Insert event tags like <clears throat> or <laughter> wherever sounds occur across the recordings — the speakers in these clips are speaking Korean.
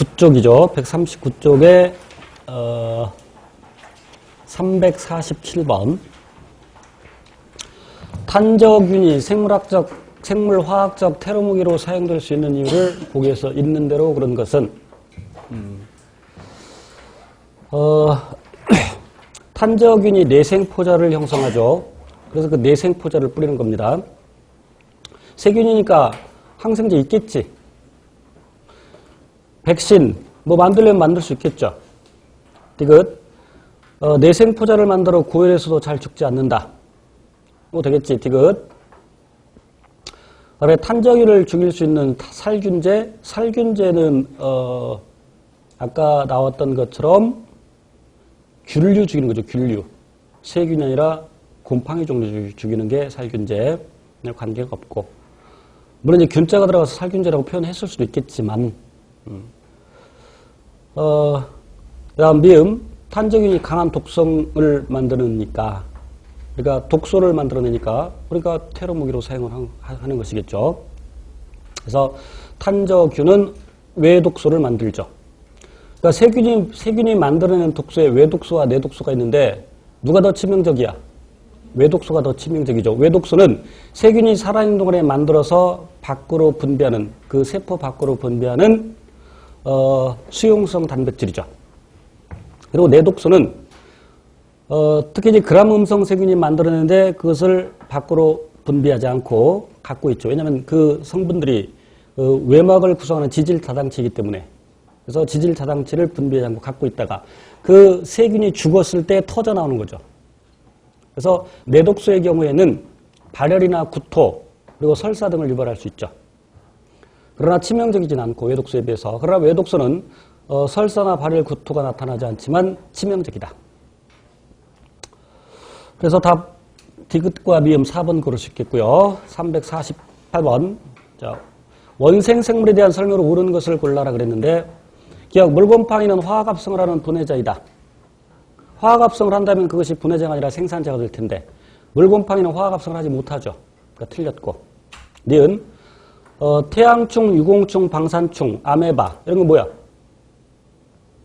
139쪽이죠. 139쪽에 어, 347번 탄저균이 생물학적 생물화학적 테러 무기로 사용될 수 있는 이유를 보기에서 있는 대로 그런 것은 음, 어, <clears throat> 탄저균이 내생포자를 형성하죠. 그래서 그 내생포자를 뿌리는 겁니다. 세균이니까 항생제 있겠지. 백신 뭐 만들려면 만들 수 있겠죠. 디귿 어, 내생포자를 만들어 고열에서도 잘 죽지 않는다. 뭐 되겠지. 디귿 그다음에 탄저균을 죽일 수 있는 살균제. 살균제는 어, 아까 나왔던 것처럼 균류 죽이는 거죠. 균류. 세균이 아니라 곰팡이 종류 죽이는 게 살균제. 관계가 없고. 물론 이제 균자가 들어가서 살균제라고 표현했을 수도 있겠지만, 음. 어, 그다음 미음 탄저균이 강한 독성을 만드니까, 그러니까 독소를 만들어내니까 우리가 테러 무기로 사용을 하는 것이겠죠. 그래서 탄저균은 외독소를 만들죠. 그러니까 세균이 세균이 만들어낸 독소에 외독소와 내독소가 있는데 누가 더 치명적이야? 외독소가 더 치명적이죠. 외독소는 세균이 살아있는 동안에 만들어서 밖으로 분비하는 그 세포 밖으로 분비하는 어, 수용성 단백질이죠. 그리고 내독소는 어, 특히 이제 그람 음성 세균이 만들어내는데 그것을 밖으로 분비하지 않고 갖고 있죠. 왜냐하면 그 성분들이 어, 외막을 구성하는 지질 다당체이기 때문에 그래서 지질 다당체를 분비하지 않고 갖고 있다가 그 세균이 죽었을 때 터져 나오는 거죠. 그래서 내독소의 경우에는 발열이나 구토 그리고 설사 등을 유발할 수 있죠. 그러나 치명적이진 않고 외독소에 비해서 그러나 외독소는 어, 설사나 발열, 구토가 나타나지 않지만 치명적이다. 그래서 답 디귿과 미음 4번 고를 수 있겠고요. 348번 자, 원생 생물에 대한 설명으로 옳은 것을 골라라 그랬는데 기억 물곰팡이는 화학합성을 하는 분해자이다. 화학합성을 한다면 그것이 분해자가 아니라 생산자가 될 텐데 물곰팡이는 화학합성을 하지 못하죠. 그러니까 틀렸고 니은 어, 태양충, 유공충, 방산충, 아메바 이런 건 뭐야?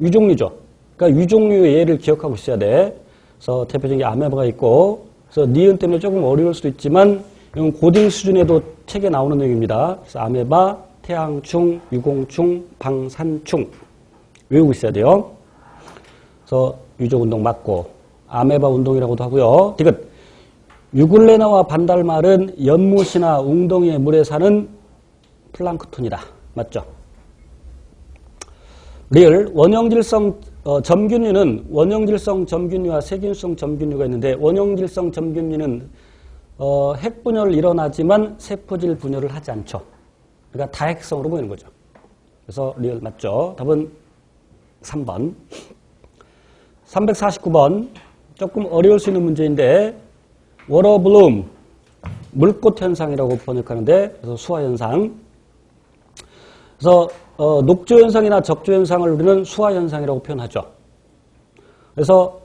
유종류죠. 그러니까 유종류의 예를 기억하고 있어야 돼. 그래서 대표적인 게 아메바가 있고 그래서 니은 때문에 조금 어려울 수도 있지만 이건 고딩 수준에도 책에 나오는 내용입니다. 그래서 아메바, 태양충, 유공충, 방산충 외우고 있어야 돼요. 그래서 유족 운동 맞고 아메바 운동이라고도 하고요. 디귿 유굴레나와 반달말은 연못이나 웅덩이의 물에 사는 플랑크톤이다. 맞죠? 리을 원형질성 어, 점균류는 원형질성 점균류와 세균성 점균류가 있는데 원형질성 점균류는 어, 핵분열을 일어나지만 세포질 분열을 하지 않죠. 그러니까 다핵성으로 보이는 거죠. 그래서 리얼 맞죠. 답은 3번. 349번 조금 어려울 수 있는 문제인데 워러블룸 물꽃 현상이라고 번역하는데 그래서 수화 현상. 그래서 어, 녹조 현상이나 적조 현상을 우리는 수화 현상이라고 표현하죠. 그래서